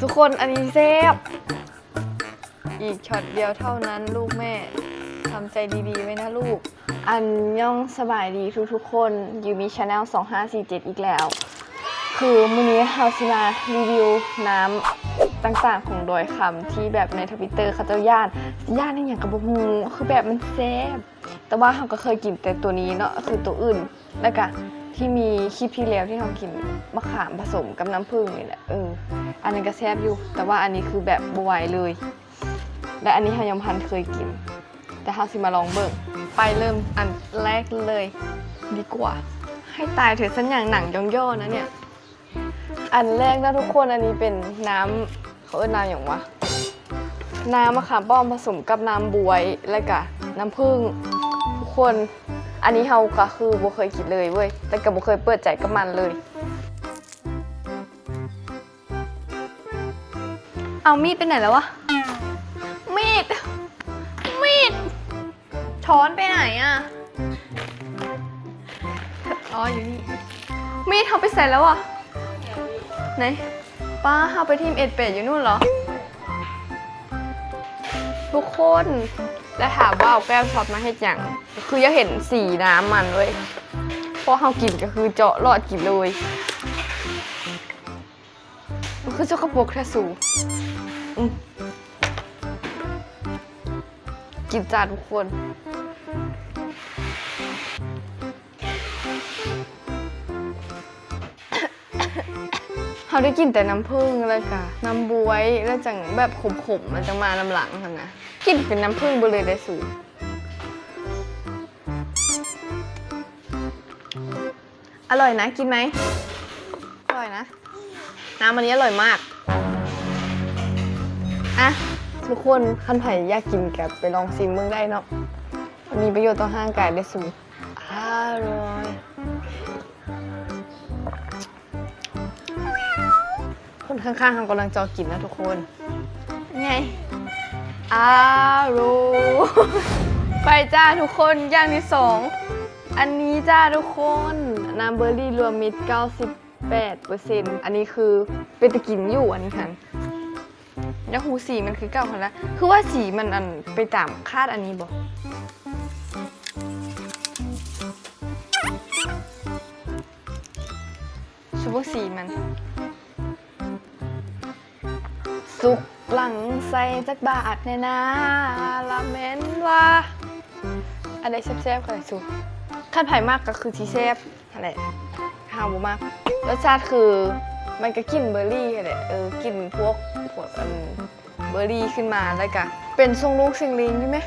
ทุกคนอันนี้แซ่บอีกช็อตเดียวเท่านั้นลูกแม่ทำใจดีๆไว้นะลูก อันย่องสบายดีทุกๆคนยูมีชาแนล2547 อีกแล้ว คือมื้อนี้เฮาสิมารีวิวน้ำต่างๆของโดยคำที่แบบในทวิตเตอร์เขาเจ้าย่านย่านนี่อย่างกับบฮูคือแบบมันแซ่บแต่ว่าเราก็เคยกินแต่ตัวนี้เนาะคือตัวอื่นแล้วก็ ที่มีคลิปที่แล้วที่เรากินมะขามผสมกับน้ำผึ้งนี่แหละเอออันนั้นก็แซ่บอยู่ แต่ว่าอันนี้คือแบบบไหวเลย และอันนี้เรายังพันเคยกิน แต่เราสิมาลองเบิ่งไปเริ่มอันแรกเลย ดีกว่า ให้ตายเถอะสัญอย่างหนังย่อๆนะเนี่ย อันแรกนะทุกคนอันนี้เป็นน้ำเขาเอิ้นน้ำอย่างวะน้ำมะขามป้อมผสมกับน้ำบวยแล้วก็น้ำผึ้งทุกคน อันนี้เฮาก็คือบ่เคยกินเลยเว้ยแต่ก็บ่เคยเปิดใจกับมันเลย เอามีดไปไหนแล้ววะ มีด มีด ช้อนไปไหนอะอ๋ออยู่นี่ มีดเขาไปใส่แล้วอะไหนป้าเขาไปทีมเอ็ดเป็ดอยู่นู่นเหรอ ทุกคน แล้วถามว่าเอาแก้วช็อตมาให้จังคืออยากเห็นสีน้ำมันเว้ยเพราะเขากินก็คือเจาะหลอดกินเลย มันคือเจ้ากระปุกแท้สูกินจานทุกคนเขาได้กินแต่น้ำผึ้งเลยค่ะน้ำบวยแล้วจังแบบขมๆมันจะมาลำหลังค่ะนะ กินเป็นน้ำผึ้งไปเลยได้สูอร่อยนะ กินไหมอร่อยนะ น้ำอันนี้อร่อยมาก อะ ทุกคนขั้นไผ่อยากกินกับไปลองซิมเมืองได้เนาะมีประโยชน์ต่อร่างกายได้สูงอร่อยคนข้างๆกำลังจอกินนะทุกคน ไง อร่อยไปจ้าทุกคนอย่างที่สองอันนี้จ้าทุกคนน้ำเบอร์รี่รวมมิตร 98%อันนี้คือเป็นตะกินอยู่อันนี้ค่ะแล้วหูสีมันคือเก่าคนละคือว่าสีมันอันไปตามคาดอันนี้บอกชูว่าสีมัน สุกหลังใส่จักบาทในนาละเม้นว่าอันใดแซ่บๆก็ได้สุกขั้นไผ่มากก็คือที่แซ่บอะไรฮาวมาก รสชาติคือมันก็กลิ่นเบอร์รี่อะไรเออกลิ่นพวกพวกอันเบอร์รี่ขึ้นมาแล้วก็เป็นทรงลูกสียงลิงใช่ไหม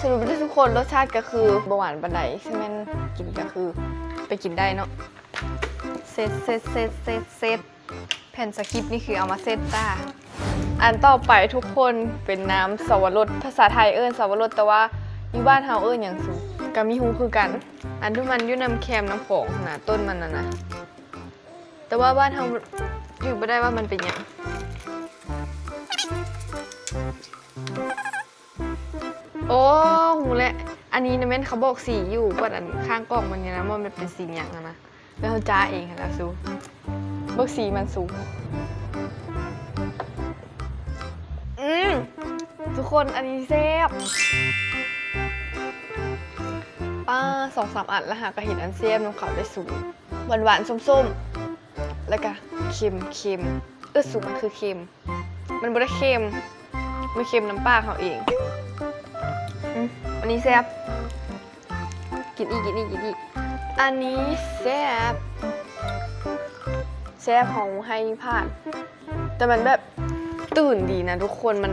สรุปแล้ทุกคนรสชาติก็คือเบาหวานบันไดใช่ไหมนกินก็คือไปกินได้เนาะเซตเซตเซตเซตเซต แผ่นสคริปต์นี่คือเอามาเซตจ้าอันต่อไปทุกคนเป็นน้ำสวรสภาษาไทยเอิ้นสวรสแต่ว่าอยู่บ้านเฮาเอิ้นอย่างสูงกามีฮูคือกัน อันที่มันอยู่น้ำแคมน้ำของนะต้นมันนะนะ แต่ว่าบ้านเฮาอยู่ไม่ได้ว่ามันเป็นหยังโอ้หูแหละอันนี้นะแม่นเขาบอกสีอยู่กว่าอันข้างกล่องมันเนี่ยนะมันเป็นสีหยังอะนะแล้วจ้าเองค่ะแล้วซู เบิกสีมันสูง อืมทุกคนอันนี้แซ่บป้าสองสามอันแล้วหากระเห็นอันเซียมน้องขาได้สูงหวานหวานๆส้มๆ แล้วก็เค็มเค็มเออสูงมันคือเค็ม มันบ่ได้เค็มมันเค็มน้ำปลาเขาเองอืมอันนี้แซ่บกินอีกกินอีกกินอีกอันนี้แซ่บ แซ่บของให้ผ่านแต่มันแบบตื่นดีนะทุกคนมัน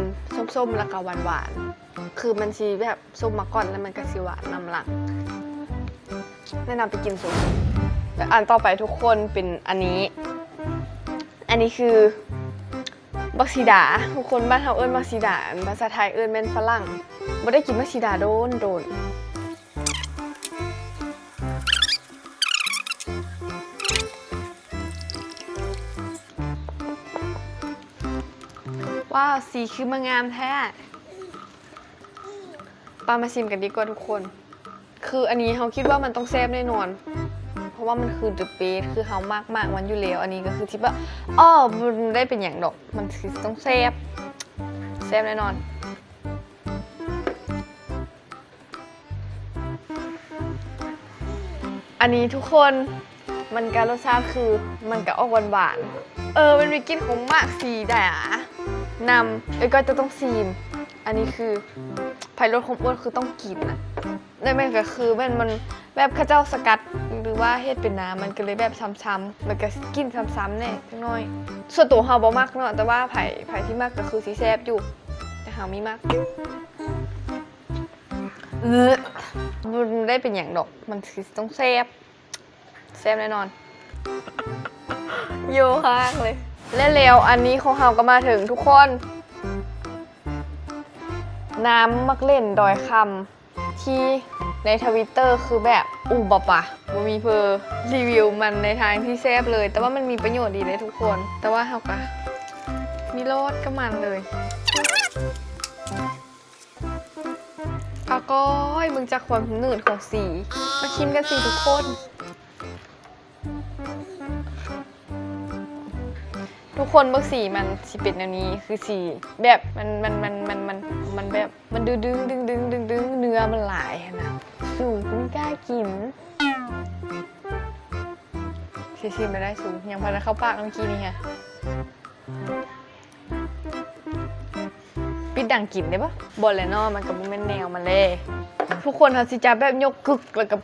ส้มๆแล้วก็หวานๆคือมันชีแบบส้มมาก่อนแล้วมันก็สีหวานนำหลังแนะนำไปกินสุดอันต่อไปทุกคนเป็นอันนี้ อันนี้คือบักซีดาทุกคนบ้านเราเอิ้นบักซีดาภาษาไทยเอิ้นแม่นฝรั่งไม่ได้กินบักซีดาโดนโดน ว้าว สีคือมางามแท้ปามาชิมกันดีกว่าทุกคน คืออันนี้เขาคิดว่ามันต้องแซ่บแน่นอน เพราะว่ามันคือ the best คือเฮามากมากๆมันอยู่แล้ว อันนี้ก็คือที่แบบอ้อมันได้เป็นอย่างดอก มันคือต้องแซ่บแซ่บแน่นอน อันนี้ทุกคนมันการรสชาติคือมันก็ออกหวานๆเออ มันมีกลิ่นของมากสีด่ นำเอ้ยก็จะต้องซีม อันนี้คือไผ่รสของอ้วนคือต้องกินอะนั่นมันก็คือมันมันแบบข้าเจ้าสกัดหรือว่าเฮ็ดเป็นน้ำมันก็เลยแบบซ้ำๆมันก็กินซ้ำๆแน่จักหน้อย ส่วนตัวเฮาบ่มักเนาะแต่ว่าไผ่ไผ่ที่มักก็คือสีแซบอยู่ แต่เฮามีมักเออมันได้เป็นอย่างดอกมันคือต้องแซบแซบแน่นอน โยข้างเลย และแล้วอันนี้ของเฮาก็มาถึงทุกคน น้ำมักเล่นดอยคำที่ในทวิตเตอร์คือแบบอูบปะบ่มีเพอรีวิวมันในทางที่แซ่บเลย แต่ว่ามันมีประโยชน์ดีเลยทุกคน แต่ว่าเฮากะมีรสก็มันเลยอาก้อยมึงจากความหนืดของสี มาชิมกันสิทุกคน คนเบิกสีมันสีเป็นแนวนี้คือสีแบบมันมันมันมันมันมันแบบมันดึงดึงดึงดึงดึงดึงเนื้อมันหลายอะนะสูงไม่กล้ากินชิชิมไปได้สูงยังพอจะเข้าปากเมื่อกี้นี่ค่ะปิดดังกินได้ปะบอลเลยนาะมันกับมันแนวมันเลย ทุกคนทำสิจับแบบยกกึกแล้วก็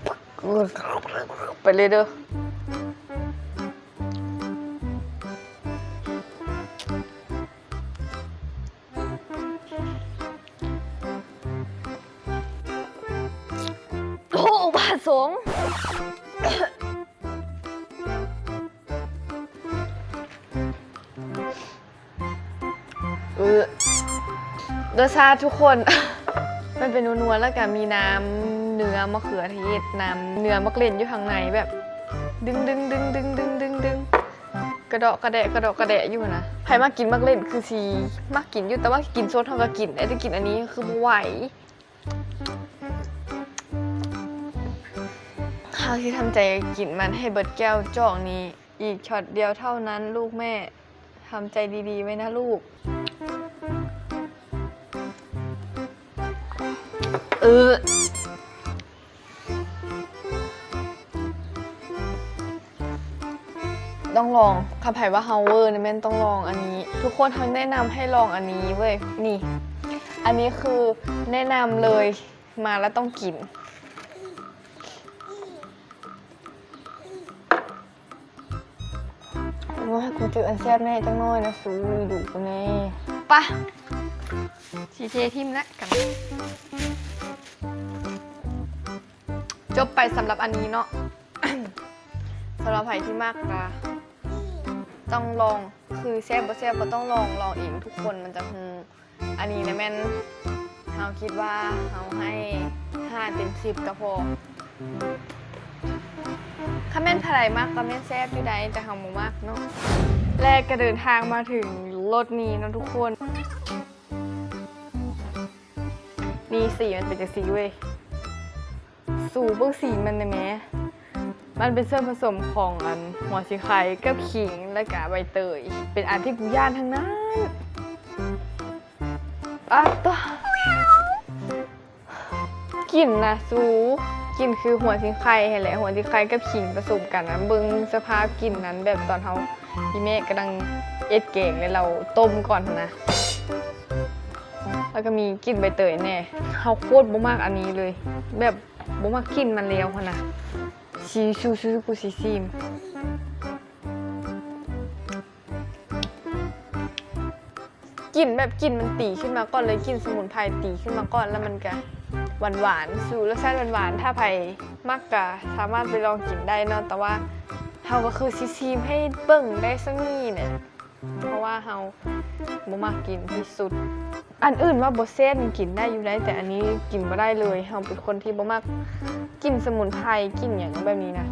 ไปเลยเด้อ รสชาติทุกคน มันเป็นนัวๆแล้วก็มีน้ำเนื้อมะเขือเทศน้ำเนื้อมะเกล็ดอยู่ข้างในแบบ ดึงดึงดึงดึงดึงดึงดึงกระดาะกระแดะกระดาะกระแดะอยู่นะใครมากินมักเล่นคือสีมักกินอยู่แต่ว่ากินโซดเท่ากับกินไอ้ที่กินอันนี้คือบ่ไหวข้าวที่ทำใจกินมันให้เบิดแก้วจอกนี้ อีกช็อตเดียวเท่านั้นลูกแม่ทำใจดีๆไว้นะลูก เออ ต้องลองคำไผ่ว่าเฮาเวอร์นี่แม่นต้องลองอันนี้ ทุกคนเขาแนะนำให้ลองอันนี้เว้ย นี่ อันนี้คือแนะนำเลยมาแล้วต้องกินว่ากูเจออันแซ่บแน่จังน้อยนะซูดูกูแน่ปะชีเททิมนะกัน จบไปสำหรับอันนี้เนาะ สำหรับใครที่มากนะต้องลองคือแซ่บบ่แซ่บก็ต้องลองลองเองทุกคนมันจะฮูอันนี้นะแม่นเฮาคิดว่าเฮาให้5เต็ม10ก็พอข้าแม่นไผลมากก็แม่นแซ่บอยู่ใดแต่เฮาบ่มากเนาะแรกก็เดินทางมาถึงรถนี้นะทุกคนนี่สีมันเป็นจังสีเว้ย สูเบิ่งสีมันได้ไหมมันเป็นส่วนผสมของอันหัวสีไข่กับขิงและกะใบเตย เป็นอันที่กูย่านทั้งนั้นอะตัวกลิ่นนะสูกลิ่นคือหัวสีไข่เห็นแหละหัวสีไข่กับขิงผสมกันนะเบิ่งสภาพกลิ่นนั้นแบบตอนเขาพี่แม่กำลังเอ็ดเก่งเลยเราต้มก่อนนะ แล้วก็มีกลิ่นใบเตยแน่เขาโคตรบ่มากอันนี้เลย แบบ บ่มากลิ่นมันแล้วขนาดชีชูชูกูซีซีมกลิ่นแบบกลิ่นมันตีขึ้นมาก่อนเลยกลิ่นสมุนไพรตีขึ้นมาก่อนแล้วมันก็หวานหวานสูรสชาติหวานๆถ้าไผ่มากกะสามารถไปลองกินได้เนาะแต่ว่าเฮาก็คือซีซีมให้เบิ่งได้สักนี่เนี่ยเพราะว่าเฮา บ่มากกินที่สุด อันอื่นว่าบเส้นกินได้อยู่ได้แต่อันนี้กินไม่ได้เลยเราเป็นคนที่บ่มากกินสมุนไพรกินอย่างแบบนี้นะ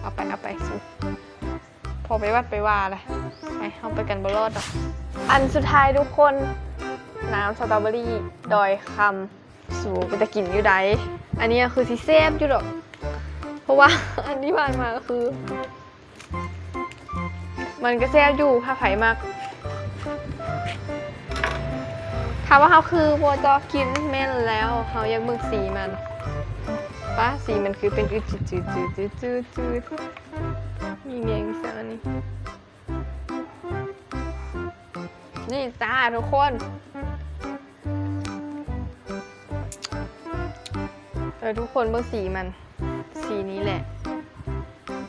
เอาไปเอาไปสิพอไปวัดไปว่าเลยไปเอาไปกันบ่รอดอะอันสุดท้ายทุกคนน้ำสตรอเบอรี่ดอยคำสูไปจะกินอยู่ไดอันนี้คือซีเซฟอยู่หรอก เพราะว่าอันที่ผ่านมาก็คือ มันก็แซ่บอยู่ผ้าไผ่มากามว่าเขาคือบัวจอกินแม่นแล้วเขายังเบิ่งสีมันป้าสีมันคือเป็นอืดจืดจืดจืดจืดจืดจืดมีเมียงเสียอันนี้นี่จ้าทุกคนเออทุกคนเบอร์สีมัน สีนี้แหละ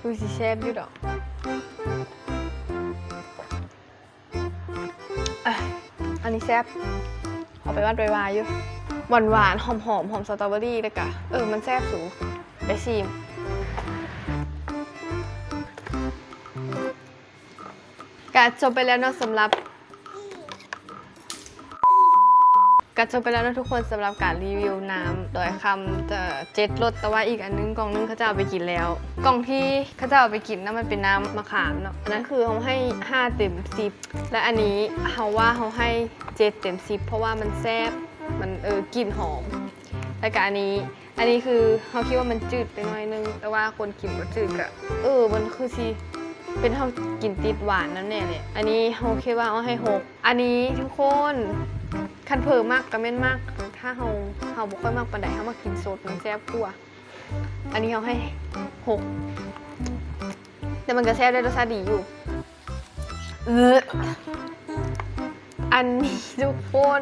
ดูสีแซบอยู่ดอกอันนี้แซบ เอาไปวัดไปวายอยู่หวานหวานหอมหอมหอมสตรอเบอรี่เลยกะเออมันแซ่บสูงไปชิมกะจบไปแล้วเนาะสำหรับ ก็จบไปแล้วนะทุกคนสำหรับการรีวิวน้ำโดยคำจะเจ็ดรสแต่ว่าอีกอันนึงกล่องนึงเขาจะเอาไปกินแล้ว กล่องที่เขาจะเอาไปกินนั่นมันเป็นน้ำมะขามเนาะอันนั้นคือเขาให้ 5 เต็ม 10 และอันนี้เขาว่าเขาให้ 7 เต็ม 10 เพราะว่ามันแซ่บมันเออกลิ่นหอมแล้วก็อันนี้อันนี้คือเขาคิดว่ามันจืดไปหน่อยนึง แต่ว่าคนกินก็จืดก็เออมันคือซีเป็นเขากินติดหวานนั่นแน่เลยอันนี้เขาคิดว่าเอาให้หกอันนี้ทุกคน คันเพิ่มมากก็แม่นมาก ถ้าเฮาเฮาบ่ค่อยมากปานใดเฮามากินสดมันแซ่บกว่าอันนี้เฮาให้หกแต่มันก็แซ่บได้รสชาติดีอยู่เอออันนี้ทุกคน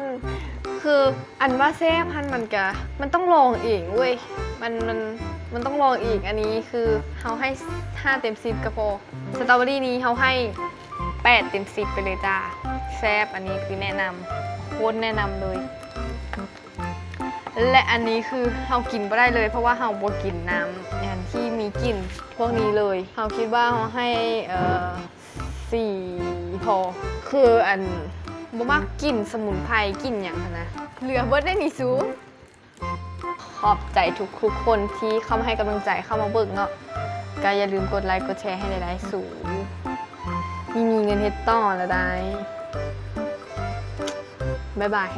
คืออันว่าแซ่บพันมันกะมันต้องลองเองเว้ยมันมันมันต้องลองอีกอันนี้คือเฮาให้ 5 เต็ม10ก็พอสตรอเบอรี่นี้เฮาให้ 8 เต็ม10 ไปเลยจ้าแซ่บอันนี้คือแนะนำ คตรแนะนำเลย และอันนี้คือเฮากินไม่ได้เลย เพราะว่าเฮาบ่กินน้ำอย่างที่มีกลิ่นพวกนี้เลยเฮาคิดว่าเฮาให้เอ่อสี่พอ คืออันบ่มากกลิ่นสมุนไพรกลิ่นอย่างนั้นนะเหลือเบิดได้นี่ซูขอบใจทุกทุกๆคนที่เข้ามาให้กำลังใจเข้ามาเบิกเนาะก็อย่าลืมกดไลค์กดแชร์ให้หลายๆสูงมีมีเงินเฮ็ดต่อแล้วได้ บ๊ายบาย